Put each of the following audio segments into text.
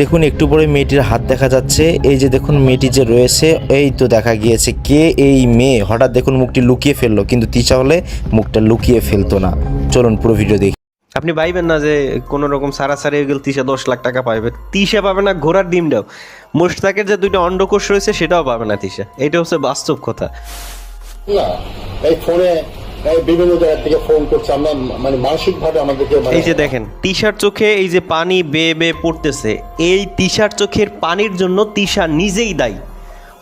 দেখুন একটু পরে মেয়েটির হাত দেখা যাচ্ছে। এই যে দেখুন মেয়েটি যে রয়েছে এই তো দেখা গিয়েছে কে এই মেয়ে? হঠাৎ দেখুন মুখটি লুকিয়ে ফেলল। কিন্তু তিশা হলে মুখটা লুকিয়ে ফেলতো না। চলুন পুরো ভিডিও দেখি। আপনি ভাইবেন না যে কোনো রকম সারা সারি হয়ে গেলে তিশা দশ লাখ টাকা পাবে তিশা পাবে না ঘোড়ার ডিমটাও মোশতাকের যে দুইটা অন্ডকোষ রয়েছে সেটাও পাবে না তিশা। এটা হচ্ছে বাস্তব কথা। না এই ফোনে বিভিন্ন জায়গা থেকে ফোন করছে। আমরা মানে মানসিক ভাবে আমাদেরকে মানে এই যে দেখেন তিশার চোখে এই যে পানি বেয়ে বেয়ে পড়তেছে এই তিশার চোখের পানির জন্য তিশা নিজেই দায়ী।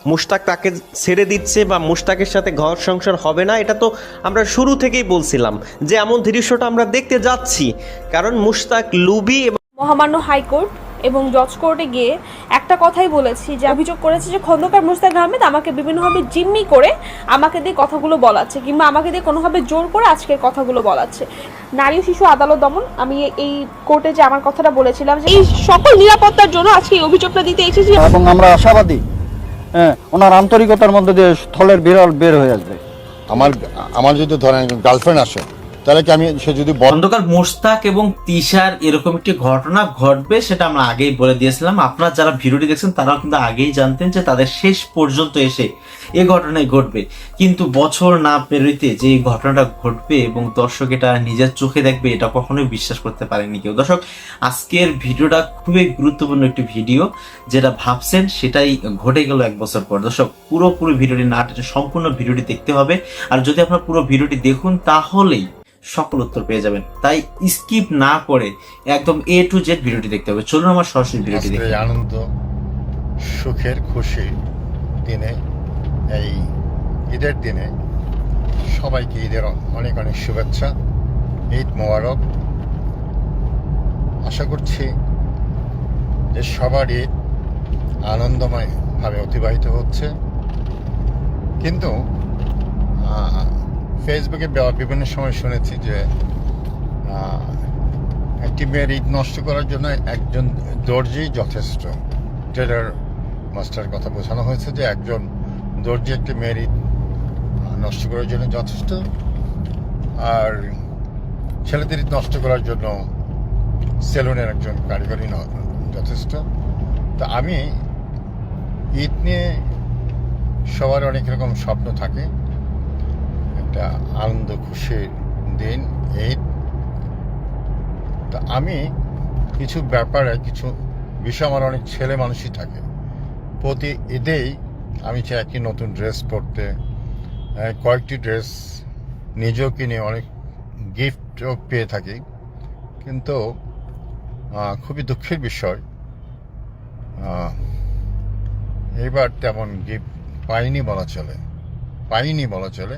মুশতাক তাকে ছেড়ে দিচ্ছে বা মুশতাকের সাথে ঘর সংসার হবে না এটা তো আমরা শুরু থেকেই বলছিলাম যে এমন দৃশ্যটা আমরা দেখতে যাচ্ছি। কারণ মুশতাক লুবি এবং মহামান্য হাইকোর্ট এবং জজ কোর্টে গিয়ে একটা কথাই বলেছি যে অভিযোগ করেছে যে খন্দকার মুস্তাক আহমেদ আমাকে বিভিন্নভাবে জিম্মি করে আমাকে দিয়ে কথাগুলো বলাচ্ছে কিংবা আমাকে দিয়ে কোনোভাবে জোর করে আজকের কথাগুলো বলাচ্ছে। নারী ও শিশু আদালত দমন আমি এই কোর্টে যে আমার কথাটা বলেছিলাম যে এই সকল নিরাপত্তার জন্য আজকে এই অভিযোগটা দিতে এসেছি। এবং আমরা আশাবাদী হ্যাঁ ওনার আন্তরিকতার মধ্যে দিয়ে স্থলের বিরল বের হয়ে আসবে। আমার আমার যদি ধরেন গার্লফ্রেন্ড আসে তাহলে কি আমি, সে যদি খন্দকার মোস্তাক এবং তিশার এরকম একটি ঘটনা ঘটবে সেটা আমরা আগেই বলে দিয়েছিলাম। আপনারা যারা ভিডিওটি দেখছেন, তারাও কিন্তু আগেই জানতেন যে তাদের শেষ পর্যন্ত এসে এই ঘটনায় ঘটবে। কিন্তু বছর না পেরোইতে যে এই ঘটনাটা ঘটবে এবং দর্শক এটা নিজের চোখে দেখবে, এটা কখনোই বিশ্বাস করতে পারেনি কেউ। দর্শক, আজকের ভিডিওটা খুবই গুরুত্বপূর্ণ একটি ভিডিও, যেটা ভাবছেন সেটাই ঘটে গেল এক বছর পর। দর্শক, পুরোপুরি ভিডিওটি না সম্পূর্ণ ভিডিওটি দেখতে হবে। আর যদি আপনার পুরো ভিডিওটি দেখুন, তাহলেই সকল উত্তর পেয়ে যাবেন। তাই স্কিপ না করে একদম এ টু জেড ভিডিওটি দেখতে হবে। চলুন আমার সরাসরি ভিডিওটি দেখি। আনন্দ সুখের খুশি দিনে এই ঈদের দিনে সবাইকে ঈদের অনেক অনেক শুভেচ্ছা ঈদ মোবারক। আশা করছি যে সবার ঈদ আনন্দময়ভাবে অতিবাহিত হচ্ছে। কিন্তু ফেসবুকে বিভিন্ন সময় শুনেছি যে একটি মেয়ের ঈদ নষ্ট করার জন্য একজন দর্জি যথেষ্ট। টেলার মাস্টার কথা বোঝানো হয়েছে যে, একজন দর্জি একটি মেয়ের ঈদ নষ্ট করার জন্য যথেষ্ট। আর ছেলেদের ঈদ নষ্ট করার জন্য সেলুনের একজন কারিগরি যথেষ্ট। তা আমি ঈদ নিয়ে সবার অনেক রকম স্বপ্ন থাকে। একটা আনন্দ খুশির দিন ঈদ তা আমি কিছু ব্যাপারে, কিছু বিষয় আমার অনেক ছেলে মানুষই থাকে। প্রতি ঈদেই আমি চাই একটি নতুন ড্রেস পরতে। কয়েকটি ড্রেস নিজেও কিনে অনেক গিফটও পেয়ে থাকি। কিন্তু খুবই দুঃখের বিষয় এবার তেমন গিফট পাইনি বলা চলে, পাইনি বলা চলে।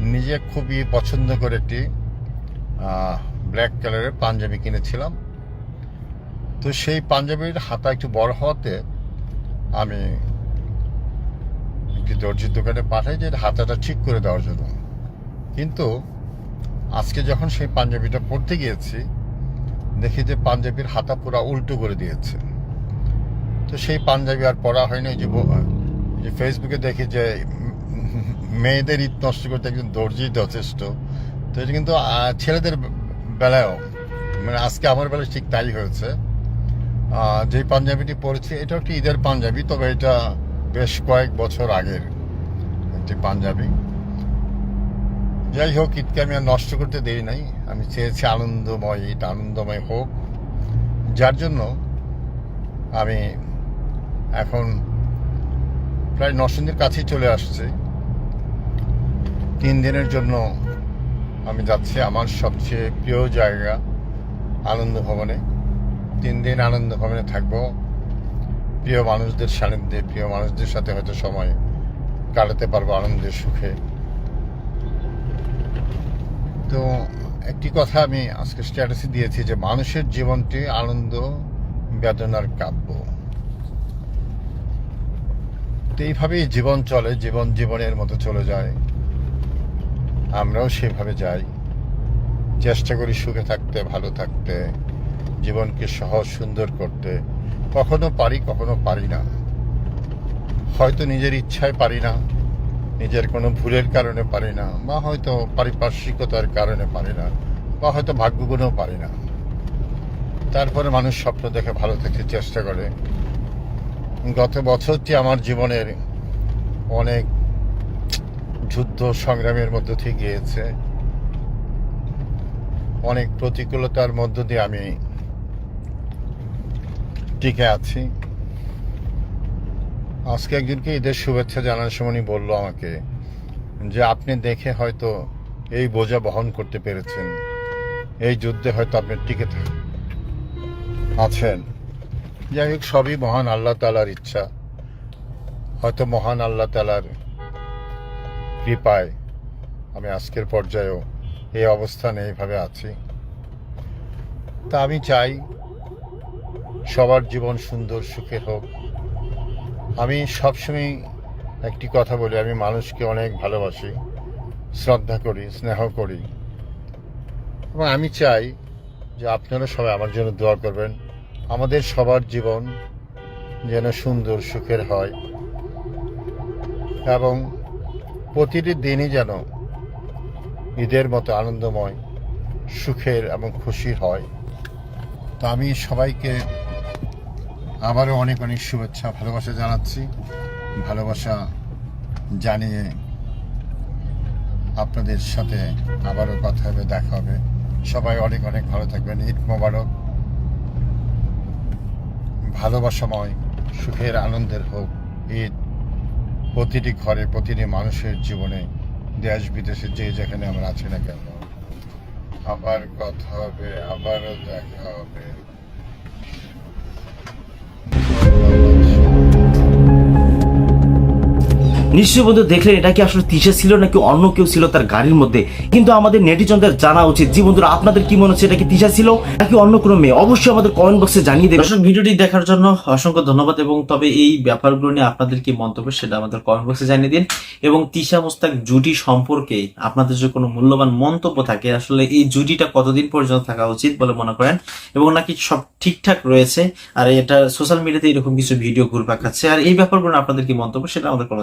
নিজে খুবই পছন্দ করে একটি ব্ল্যাক কালারের পাঞ্জাবি কিনেছিলাম। তো সেই পাঞ্জাবির হাতা একটু বড় হওয়াতে আমি একটি দর্জির দোকানে পাঠাই যে হাতাটা ঠিক করে দেওয়ার জন্য। কিন্তু আজকে যখন সেই পাঞ্জাবিটা পরতে গিয়েছি, দেখি যে পাঞ্জাবির হাতা পুরা উল্টো করে দিয়েছে। তো সেই পাঞ্জাবি আর পরা হয়নি। যে যে ফেসবুকে দেখি যে মেয়েদের ঈদ নষ্ট করতে একজন দর্জি যথেষ্ট তো এটা কিন্তু ছেলেদের বেলায়ও মানে আজকে আমার বেলায় ঠিক তাই হয়েছে। যে পাঞ্জাবিটি পরেছি এটা একটি ঈদের পাঞ্জাবি? তবে এটা বেশ কয়েক বছর আগের একটি পাঞ্জাবি। যাই হোক, ঈদকে আমি আর নষ্ট করতে দেই নাই। আমি চেয়েছি আনন্দময়, ঈদ আনন্দময় হোক। যার জন্য আমি এখন প্রায় নরসিংদীর কাছেই চলে আসছে। তিন দিনের জন্য আমি যাচ্ছি আমার সবচেয়ে প্রিয় জায়গা আনন্দ ভবনে। তিন দিন আনন্দ ভবনে থাকব। প্রিয় মানুষদের সান্নিধ্যে, প্রিয় মানুষদের সাথে হয়তো সময় কাটাতে পারব আনন্দের সুখে। তো একটি কথা আমি আজকে স্ট্যাটাসে দিয়েছি যে মানুষের জীবনটি আনন্দ, বেদনার কাব্য। তো এইভাবেই জীবন চলে, জীবন জীবনের মতো চলে যায়। আমরাও সেভাবে যাই। চেষ্টা করি সুখে থাকতে, ভালো থাকতে, জীবনকে সহজ, সুন্দর করতে। কখনো পারি কখনো পারি না। হয়তো নিজের ইচ্ছায় পারি না, নিজের কোনো ভুলের কারণে পারি না, বা হয়তো পারিপার্শ্বিকতার কারণে পারি না, বা হয়তো ভাগ্যগুণও পারি না। তারপরে মানুষ স্বপ্ন দেখে ভালো থাকতে চেষ্টা করে। গত বছরটি আমার জীবনের অনেক যুদ্ধ সংগ্রামের মধ্য দিয়ে গিয়েছে। অনেক প্রতিকূলতার মধ্য দিয়ে আমি টিকে আছি। আজকে একজনকে ঈদের শুভেচ্ছা জানার সময় বলল আমাকে যে, আপনি দেখে হয়তো এই বোঝা বহন করতে পেরেছেন। এই যুদ্ধে হয়তো আপনি টিকে থাক- আছেন। যাই হোক, সবই মহান আল্লাহ তালার ইচ্ছা। হয়তো মহান আল্লাহ তালার কৃপায় আমি আজকের পর্যায়েও এই অবস্থানে এইভাবে আছি। তা আমি চাই সবার জীবন সুন্দর সুখের হোক। আমি সবসময় একটি কথা বলি, আমি মানুষকে অনেক ভালোবাসি, শ্রদ্ধা করি, স্নেহ করি। এবং আমি চাই যে আপনারা সবাই আমার জন্য দোয়া করবেন, আমাদের সবার জীবন যেন সুন্দর, সুখের হয়। এবং প্রতিটি দিনই যেন ঈদের মতো আনন্দময়, সুখের এবং খুশির হয়। তো আমি সবাইকে আবারও অনেক অনেক শুভেচ্ছা, ভালোবাসা জানাচ্ছি। ভালোবাসা জানিয়ে আপনাদের সাথে আবারও কথা হবে, দেখা হবে। সবাই অনেক অনেক ভালো থাকবেন। ঈদ মোবারক। ভালোবাসাময়, সুখের আনন্দের হোক। ঈদ প্রতিটি ঘরে, প্রতিটি মানুষের জীবনে দেশ, বিদেশে যে যেখানে আমরা আছি না কেন, আবার কথা হবে, আবারও দেখা হবে। নিশ্চয়ই বন্ধু দেখলেন, এটা কি আসলে তিশা ছিল নাকি অন্য কেউ ছিল তার গাড়ির মধ্যে? কিন্তু আমাদের নেটিজনদের জানা উচিত। জি বন্ধুরা, আপনাদের কি মনে হচ্ছে এটা কি তিশা ছিল নাকি অন্য কোনো মেয়ে? অবশ্যই আমাদের কমেন্ট বক্সে জানিয়ে দেবেন। দর্শক, ভিডিওটি দেখার জন্য অসংখ্য ধন্যবাদ এবং তবে এই ব্যাপারগুলো নিয়ে আপনাদের কি মন্তব্য সেটা আমাদের কমেন্ট বক্সে জানিয়ে দিন। এবং তিশা মোস্তাক জুটি সম্পর্কে আপনাদের যে কোনো মূল্যবান মন্তব্য থাকে, আসলে এই জুটিটা কতদিন পর্যন্ত থাকা উচিত বলে মনে করেন? এবং নাকি সব ঠিকঠাক রয়েছে? আর এটা সোশ্যাল মিডিয়াতে এরকম কিছু ভিডিও ঘুরপাক খাচ্ছে। আর এই ব্যাপারগুলো আপনাদের কি মন্তব্য সেটা আমাদের কোনো